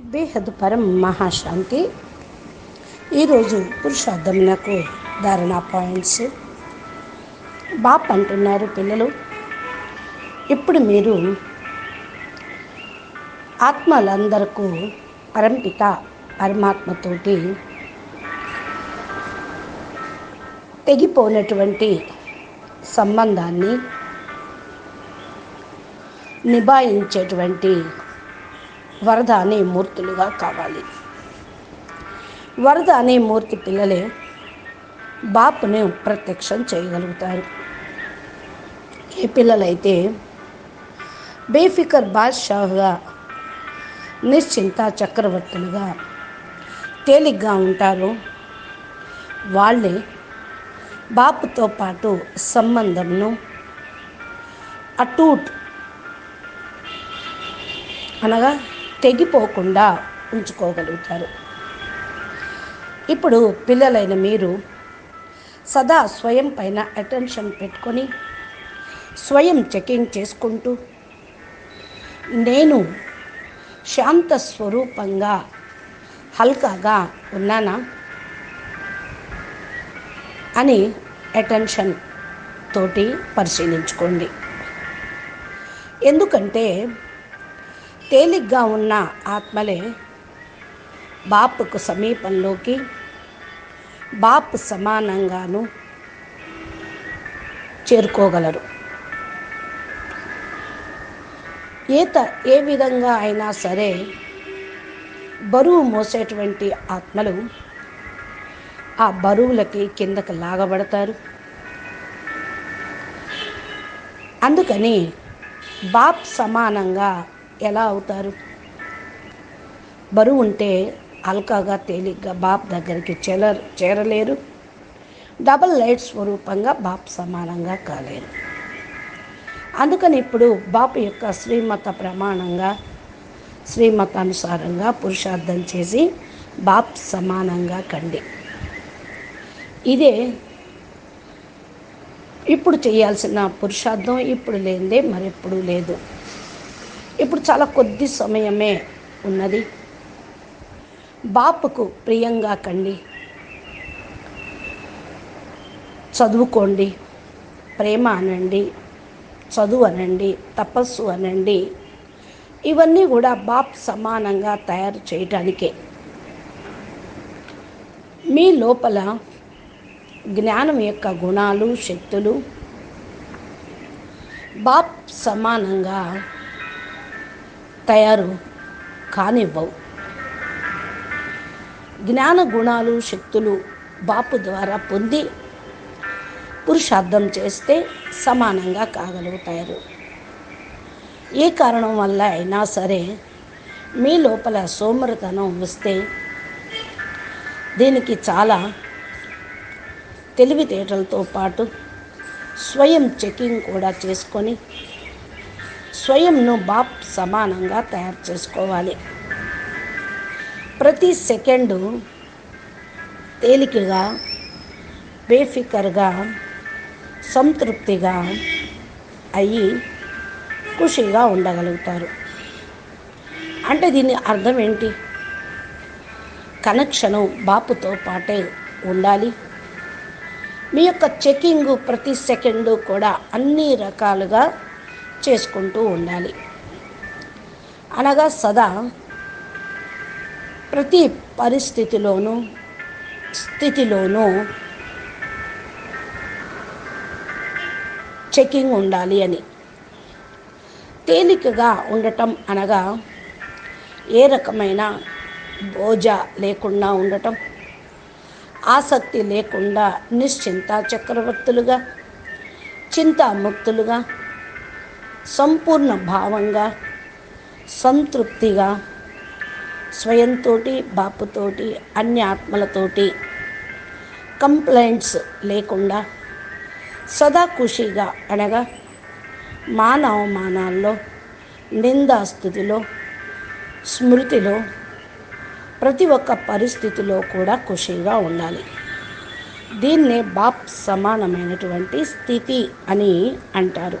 బేహద్ పరం మహాశాంతి. ఈరోజు పురుషార్థమునకు ధారణ పాయింట్స్ బాప్ అంటున్నారు పిల్లలు ఇప్పుడు మీరు ఆత్మలందరకు పరంపిత పరమాత్మతోటి తెగిపోయినటువంటి సంబంధాన్ని నిభాయించేటువంటి వరద అనే మూర్తులుగా కావాలి. వరద అనే మూర్తి పిల్లలే బాపుని ప్రత్యక్షం చేయగలుగుతారు. ఏ పిల్లలైతే బేఫికర్ బాద్షాహుగా నిశ్చింత చక్రవర్తులుగా తేలిగ్గా ఉంటారో వాళ్ళే బాపుతో పాటు సంబంధంను అటూట్ అనగా తెగిపోకుండా ఉంచుకోగలుగుతారు. ఇప్పుడు పిల్లలైన మీరు సదా స్వయం పైన అటెన్షన్ పెట్టుకొని స్వయం చెకింగ్ చేసుకుంటూ నేను శాంత స్వరూపంగా హల్కాగా ఉన్నానా అని అటెన్షన్ తోటి పరిశీలించుకోండి. ఎందుకంటే తేలిగ్గా ఉన్న ఆత్మలే బాపుకు సమీపంలోకి బాపు సమానంగాను చేరుకోగలరు. ఈత ఏ విధంగా అయినా సరే బరువు మోసేటువంటి ఆత్మలు ఆ బరువులకి కిందకు లాగబడతారు. అందుకని బాప్ సమానంగా ఎలా అవుతారు? బరువు ఉంటే అల్కాగా తేలిగ్గా బాప్ దగ్గరికి చేర చేరలేరు. డబల్ లైట్ స్వరూపంగా బాప్ సమానంగా కాలేరు. అందుకని ఇప్పుడు బాపు యొక్క శ్రీమత ప్రమాణంగా శ్రీమతానుసారంగా పురుషార్థం చేసి బాప్ సమానంగా కండి. ఇదే ఇప్పుడు చేయాల్సిన పురుషార్థం ఇప్పుడు లేనిదే మరెప్పుడు లేదు. ఇప్పుడు చాలా కొద్ది సమయమే ఉన్నది. బాపుకు ప్రియంగా కండి. చదువుకోండి. ప్రేమ అనండి. చదువు అనండి. తపస్సు అనండి. ఇవన్నీ కూడా బాప్ సమానంగా తయారు చేయటానికే. మీ లోపల జ్ఞానం యొక్క గుణాలు శక్తులు బాప్ సమానంగా తయారు కానివ్వవు. జ్ఞాన గుణాలు శక్తులు బాపు ద్వారా పొంది పురుషార్థం చేస్తే సమానంగా కాగలుగుతారు. ఏ కారణం వల్ల అయినా సరే మీ లోపల సోమరతనం వస్తే దీనికి చాలా తెలివితేటలతో పాటు స్వయం చెకింగ్ కూడా చేసుకొని స్వయంను బాప్ సమానంగా తయారు చేసుకోవాలి. ప్రతి సెకండు తేలికగా బేఫికర్గా సంతృప్తిగా అయ్యి ఖుషిగా ఉండగలుగుతారు. అంటే దీని అర్థం ఏంటి? కనెక్షను బాపుతో పాటే ఉండాలి. మీ యొక్క చెకింగ్ ప్రతి సెకండు కూడా అన్ని రకాలుగా చేసుకుంటూ ఉండాలి. అనగా సదా ప్రతి పరిస్థితిలోనూ స్థితిలోనూ చెకింగ్ ఉండాలి అని. తేలికగా ఉండటం అనగా ఏ రకమైన బోజ లేకుండా ఉండటం ఆసక్తి లేకుండా నిశ్చింత చక్రవర్తులుగా చింతాముక్తులుగా సంపూర్ణ భావంగా సంతృప్తిగా స్వయంతోటి బాపుతోటి అన్ని ఆత్మలతోటి కంప్లైంట్స్ లేకుండా సదా ఖుషిగా అనగా మానవమానాల్లో నిందాస్థితిలో స్మృతిలో ప్రతి ఒక్క పరిస్థితిలో కూడా ఖుషిగా ఉండాలి. దీన్నే బాప్ సమానమైనటువంటి స్థితి అని అంటారు.